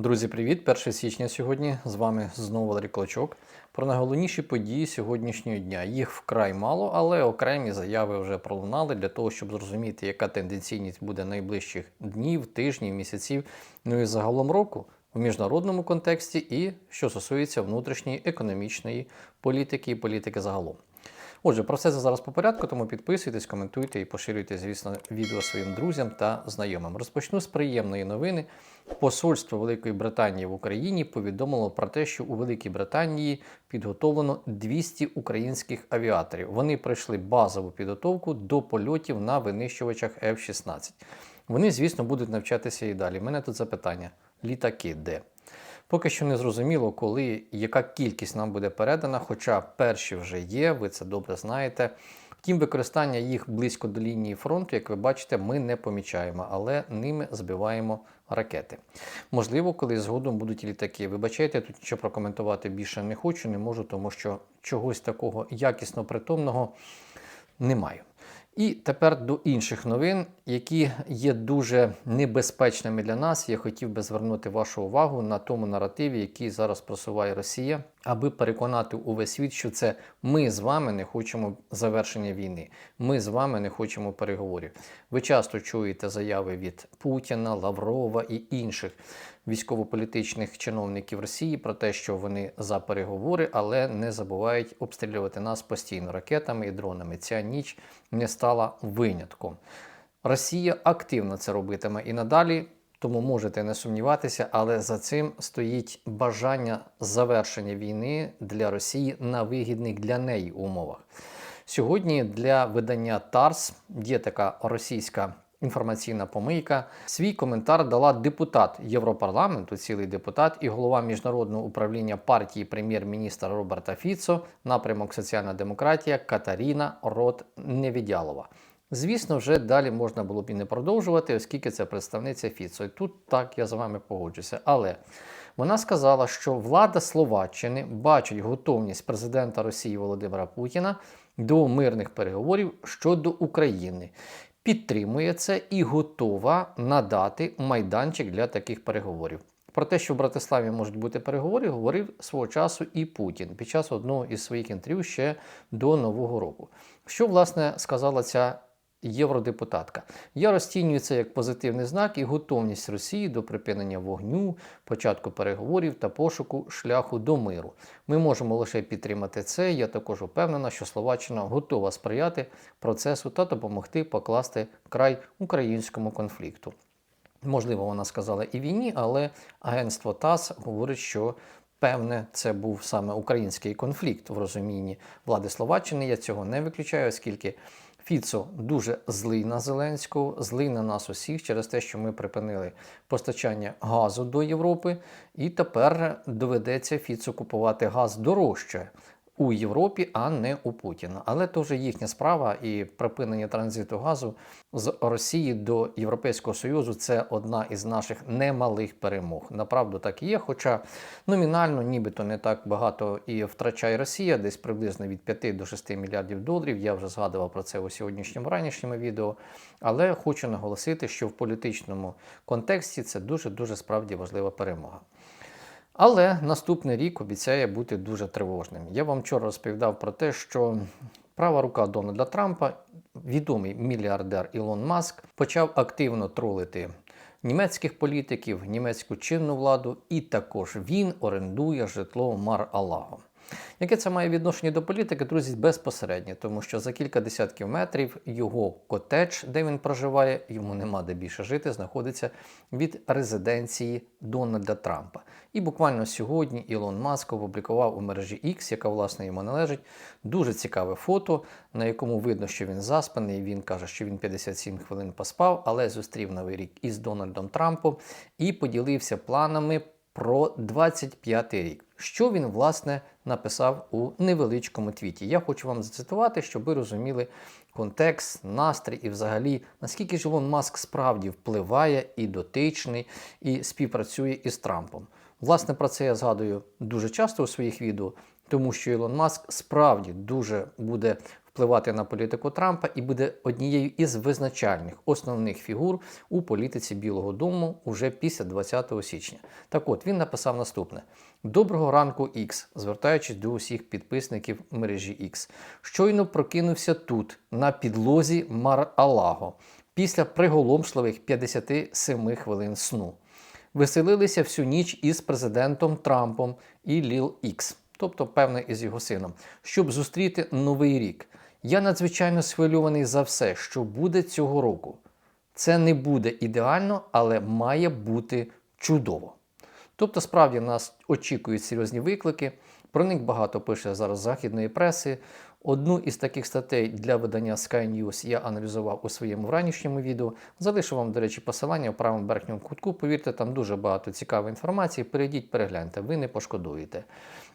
Друзі, привіт! 1 січня сьогодні. З вами знову Валерій Клочок. Про найголовніші події сьогоднішнього дня. Їх вкрай мало, але окремі заяви вже пролунали для того, щоб зрозуміти, яка тенденційність буде найближчих днів, тижнів, місяців, ну і загалом року в міжнародному контексті, і що стосується внутрішньої економічної політики і політики загалом. Отже, про все це зараз по порядку, тому підписуйтесь, коментуйте і поширюйте, звісно, відео своїм друзям та знайомим. Розпочну з приємної новини. Посольство Великої Британії в Україні повідомило про те, що у Великій Британії підготовлено 200 українських авіаторів. Вони пройшли базову підготовку до польотів на винищувачах F-16. Вони, звісно, будуть навчатися і далі. У мене тут запитання: літаки де? Поки що не зрозуміло, коли яка кількість нам буде передана, хоча перші вже є, ви це добре знаєте. Втім, використання їх близько до лінії фронту, як ви бачите, ми не помічаємо, але ними збиваємо ракети. Можливо, коли згодом будуть і літаки. Вибачайте, тут нічого прокоментувати більше не хочу, не можу, тому що чогось такого якісно притомного немає. І тепер до інших новин, які є дуже небезпечними для нас. Я хотів би звернути вашу увагу на тому наративі, який зараз просуває Росія, аби переконати увесь світ, що це ми з вами не хочемо завершення війни. Ми з вами не хочемо переговорів. Ви часто чуєте заяви від Путіна, Лаврова і інших військово-політичних чиновників Росії про те, що вони за переговори, але не забувають обстрілювати нас постійно ракетами і дронами. Ця ніч не стала винятком. Росія активно це робитиме і надалі. Тому можете не сумніватися, але за цим стоїть бажання завершення війни для Росії на вигідних для неї умовах. Сьогодні для видання ТАРС є така російська інформаційна помийка. Свій коментар дала депутат Європарламенту, цілий депутат і голова міжнародного управління партії прем'єр-міністра Роберта Фіцо, напрямок Соціальна демократія Катаріна Рот Невідялова. Звісно, вже далі можна було б і не продовжувати, оскільки це представниця Фіцо. І тут так я з вами погоджуся. Але вона сказала, що влада Словаччини бачить готовність президента Росії Володимира Путіна до мирних переговорів щодо України. Підтримує це і готова надати майданчик для таких переговорів. Про те, що в Братиславі можуть бути переговори, говорив свого часу і Путін під час одного із своїх інтерв'ю ще до Нового року. Що, власне, сказала ця євродепутатка? Я розцінюю це як позитивний знак і готовність Росії до припинення вогню, початку переговорів та пошуку шляху до миру. Ми можемо лише підтримати це. Я також впевнена, що Словаччина готова сприяти процесу та допомогти покласти край українському конфлікту. Можливо, вона сказала і війні, але агентство ТАСС говорить, що певне це був саме український конфлікт в розумінні влади Словаччини. Я цього не виключаю, оскільки Фіцо дуже злий на Зеленського, злий на нас усіх через те, що ми припинили постачання газу до Європи, і тепер доведеться Фіцо купувати газ дорожче у Європі, а не у Путіна. Але то вже їхня справа і припинення транзиту газу з Росії до Європейського Союзу це одна із наших немалих перемог. Направду так і є. Хоча номінально, нібито не так багато і втрачає Росія, десь приблизно від 5 до 6 мільярдів доларів. Я вже згадував про це у сьогоднішньому ранішньому відео. Але хочу наголосити, що в політичному контексті це дуже дуже справді важлива перемога. Але наступний рік обіцяє бути дуже тривожним. Я вам вчора розповідав про те, що права рука Дональда Трампа, відомий мільярдер Ілон Маск, почав активно тролити німецьких політиків, німецьку чинну владу, і також він орендує житло Мар-Алаго. Яке це має відношення до політики, друзі, безпосередньо, тому що за кілька десятків метрів його котедж, де він проживає, йому нема де більше жити, знаходиться від резиденції Дональда Трампа. І буквально сьогодні Ілон Маск опублікував у мережі X, яка власне йому належить, дуже цікаве фото, на якому видно, що він заспаний. Він каже, що він 57 хвилин поспав, але зустрів новий рік із Дональдом Трампом і поділився планами про 25 рік. Що він, власне, написав у невеличкому твіті. Я хочу вам зацитувати, щоб ви розуміли контекст, настрій і взагалі, наскільки ж Ілон Маск справді впливає і дотичний, і співпрацює із Трампом. Власне, про це я згадую дуже часто у своїх відео, тому що Ілон Маск справді дуже буде впливати на політику Трампа і буде однією із визначальних основних фігур у політиці Білого Дому уже після 20 січня. Так от він написав наступне: Доброго ранку, X, звертаючись до усіх підписників мережі X. Щойно прокинувся тут, на підлозі Мар-Алаго, після приголомшливих 57 хвилин сну. Веселилися всю ніч із президентом Трампом і Ліл Ікс, тобто, певне, із його сином, щоб зустріти новий рік. Я надзвичайно схвильований за все, що буде цього року. Це не буде ідеально, але має бути чудово. Тобто, справді нас очікують серйозні виклики. Про них багато пише зараз західної преси. Одну із таких статей для видання Sky News я аналізував у своєму ранішньому відео. Залишу вам, до речі, посилання в правому верхньому кутку. Повірте, там дуже багато цікавої інформації. Перейдіть, перегляньте, ви не пошкодуєте.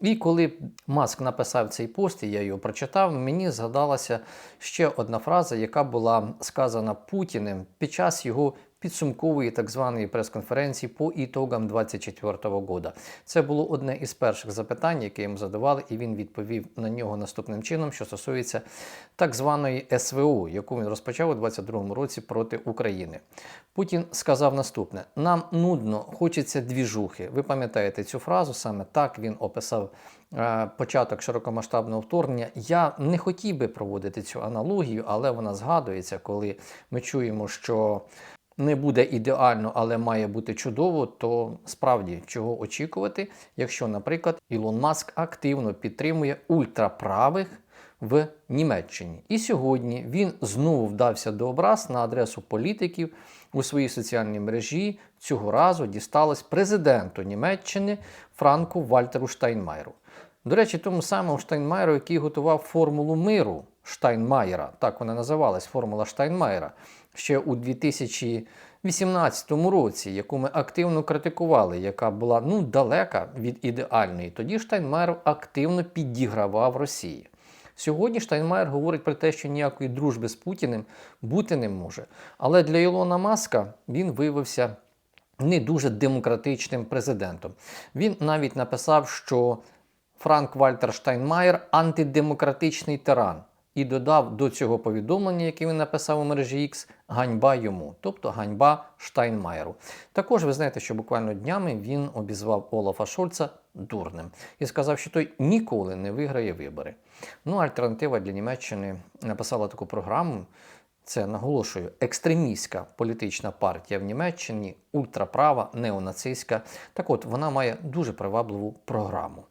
І коли Маск написав цей пост, і я його прочитав, мені згадалася ще одна фраза, яка була сказана Путіним під час його підсумкової так званої прес-конференції по ітогам 2024 года. Це було одне із перших запитань, яке йому задавали, і він відповів на нього наступним чином, що стосується так званої СВО, яку він розпочав у 2022 році проти України. Путін сказав наступне: нам нудно, хочеться двіжухи. Ви пам'ятаєте цю фразу? Саме так він описав е, початок широкомасштабного вторгнення. Я не хотів би проводити цю аналогію, але вона згадується, коли ми чуємо, що не буде ідеально, але має бути чудово, то справді чого очікувати, якщо, наприклад, Ілон Маск активно підтримує ультраправих в Німеччині. І сьогодні він знову вдався до образ на адресу політиків у своїй соціальній мережі. Цього разу дісталось президенту Німеччини Франку Вальтеру Штайнмайеру. До речі, тому самому Штайнмайеру, який готував формулу миру Штайнмаєра, так вона називалась Формула Штайнмаєра, ще у 2018 році, яку ми активно критикували, яка була ну далека від ідеальної. Тоді Штайнмаєр активно підігравав Росії. Сьогодні Штайнмаєр говорить про те, що ніякої дружби з Путіним бути не може. Але для Ілона Маска він виявився не дуже демократичним президентом. Він навіть написав, що Франк Вальтер Штайнмаєр антидемократичний тиран. І додав до цього повідомлення, яке він написав у мережі X, ганьба йому, тобто ганьба Штайнмаєру. Також ви знаєте, що буквально днями він обізвав Олафа Шольца дурним і сказав, що той ніколи не виграє вибори. Ну, альтернатива для Німеччини написала таку програму. Це наголошую екстремістська політична партія в Німеччині, ультраправа, неонацистська. Так от вона має дуже привабливу програму.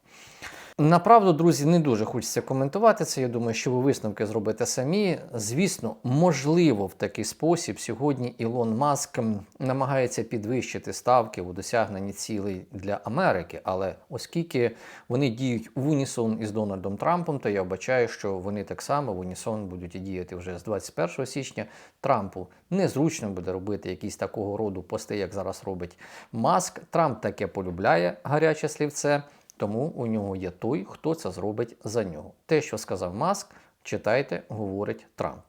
Направду, друзі, не дуже хочеться коментувати це. Я думаю, що ви висновки зробите самі. Звісно, можливо, в такий спосіб сьогодні Ілон Маск намагається підвищити ставки у досягненні цілей для Америки. Але оскільки вони діють в унісон із Дональдом Трампом, то я вбачаю, що вони так само в унісон будуть і діяти вже з 21 січня. Трампу незручно буде робити якісь такого роду пости, як зараз робить Маск. Трамп таке полюбляє гаряче слівце. Тому у нього є той, хто це зробить за нього. Те, що сказав Маск, читайте, говорить Трамп.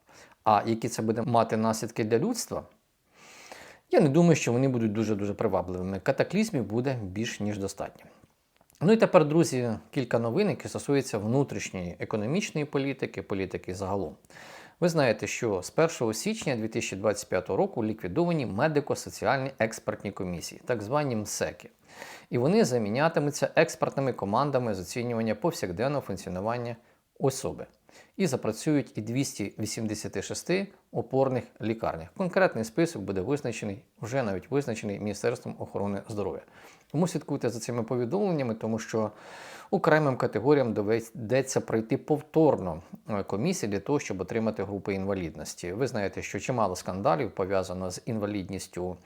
А які це буде мати наслідки для людства? Я не думаю, що вони будуть дуже-дуже привабливими. Катаклізмів буде більш ніж достатньо. Ну і тепер, друзі, кілька новин, які стосуються внутрішньої економічної політики, політики загалом. Ви знаєте, що з 1 січня 2025 року ліквідовані медико-соціальні експертні комісії, так звані МСЕКи і вони замінятимуться експертними командами з оцінювання повсякденного функціонування особи. І запрацюють і 286 опорних лікарнях. Конкретний список буде визначений, вже навіть визначений Міністерством охорони здоров'я. Тому слідкуйте за цими повідомленнями, тому що окремим категоріям доведеться пройти повторно е, комісії для того, щоб отримати групи інвалідності. Ви знаєте, що чимало скандалів пов'язано з інвалідністю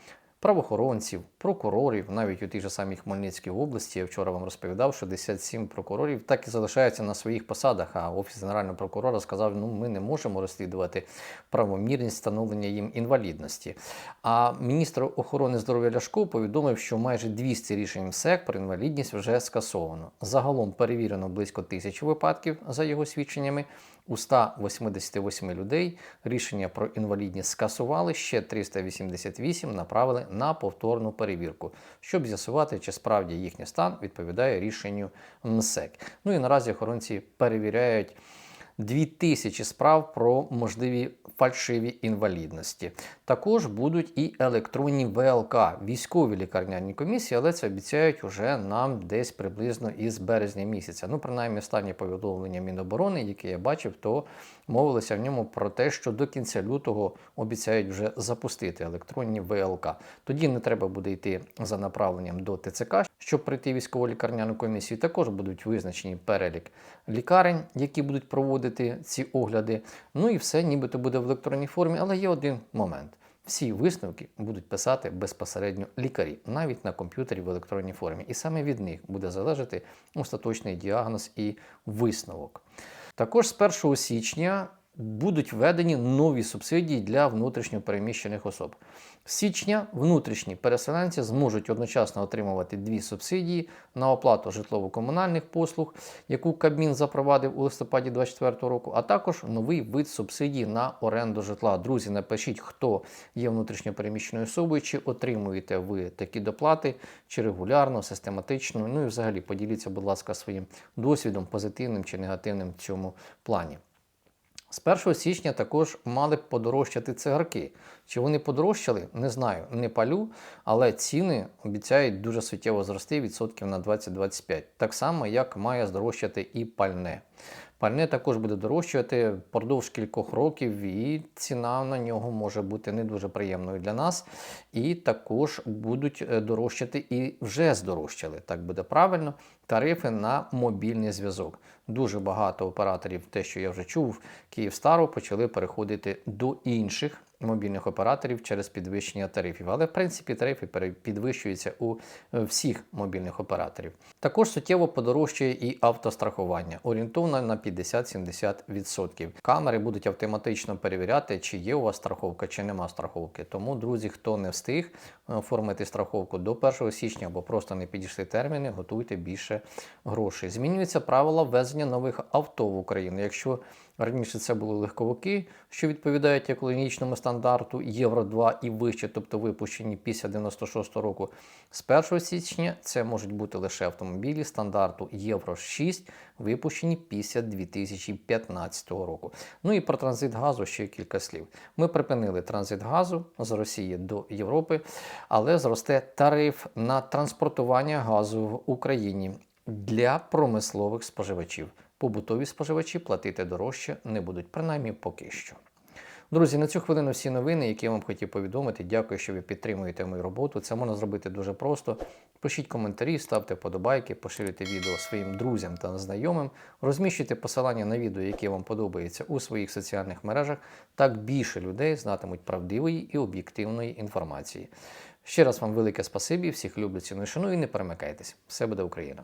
правоохоронців, прокурорів, навіть у тій же самій Хмельницькій області. Я вчора вам розповідав, що 67 прокурорів так і залишаються на своїх посадах. А офіс генерального прокурора сказав: ну ми не можемо розслідувати правомірність встановлення їм інвалідності. А міністр охорони здоров'я Ляшко повідомив, що майже 200 рішень МСЕК про інвалідність вже скасовано. Загалом перевірено близько тисячі випадків за його свідченнями. У 188 людей рішення про інвалідність скасували, ще 388 направили на повторну перевірку, щоб з'ясувати, чи справді їхній стан відповідає рішенню МСЕК. Ну і наразі охоронці перевіряють 2000 справ про можливі фальшиві інвалідності. Також будуть і електронні ВЛК, військові лікарняні комісії, але це обіцяють уже нам десь приблизно із березня місяця. Ну, принаймні, останнє повідомлення Міноборони, яке я бачив, то мовилося в ньому про те, що до кінця лютого обіцяють вже запустити електронні ВЛК. Тоді не треба буде йти за направленням до ТЦК, щоб пройти військово лікарняну комісію. Також будуть визначені перелік лікарень, які будуть проводити ці огляди. Ну і все нібито буде в електронній формі, але є один момент. Всі висновки будуть писати безпосередньо лікарі, навіть на комп'ютері в електронній формі. І саме від них буде залежати остаточний діагноз і висновок. Також з 1 січня будуть введені нові субсидії для внутрішньопереміщених особ. З січня внутрішні переселенці зможуть одночасно отримувати дві субсидії на оплату житлово-комунальних послуг, яку Кабмін запровадив у листопаді 2024 року, а також новий вид субсидій на оренду житла. Друзі, напишіть, хто є внутрішньопереміщеною особою, чи отримуєте ви такі доплати, чи регулярно, систематично. Ну і взагалі поділіться, будь ласка, своїм досвідом, позитивним чи негативним в цьому плані. З 1 січня також мали б подорожчати цигарки. Чи вони подорожчали? Не знаю, не палю, але ціни обіцяють дуже суттєво зрости відсотків на 20-25. Так само, як має здорожчати і пальне. Пальне також буде дорожчувати впродовж кількох років, і ціна на нього може бути не дуже приємною для нас. І також будуть е, дорожчати і вже здорожчали, так буде правильно, тарифи на мобільний зв'язок. Дуже багато операторів, те, що я вже чув, Київстару почали переходити до інших мобільних операторів через підвищення тарифів. Але в принципі тарифи підвищуються у е, всіх мобільних операторів. Також суттєво подорожчає і автострахування, орієнтовно на 50-70%. Камери будуть автоматично перевіряти, чи є у вас страховка, чи нема страховки. Тому, друзі, хто не встиг е, оформити страховку до 1 січня або просто не підійшли терміни, готуйте більше грошей. Змінюються правила ввезення нових авто в Україну. Якщо Раніше це були легковики, що відповідають екологічному стандарту Євро 2 і вище, тобто випущені після 96 року. З 1 січня це можуть бути лише автомобілі стандарту Євро 6, випущені після 2015 року. Ну і про транзит газу ще кілька слів. Ми припинили транзит газу з Росії до Європи, але зросте тариф на транспортування газу в Україні для промислових споживачів побутові споживачі платити дорожче не будуть, принаймні поки що. Друзі, на цю хвилину всі новини, які я вам хотів повідомити. Дякую, що ви підтримуєте мою роботу. Це можна зробити дуже просто. Пишіть коментарі, ставте подобайки, поширюйте відео своїм друзям та знайомим, розміщуйте посилання на відео, яке вам подобається у своїх соціальних мережах. Так більше людей знатимуть правдивої і об'єктивної інформації. Ще раз вам велике спасибі, всіх люблю, ціную, шаную і не перемикайтесь. Все буде Україна!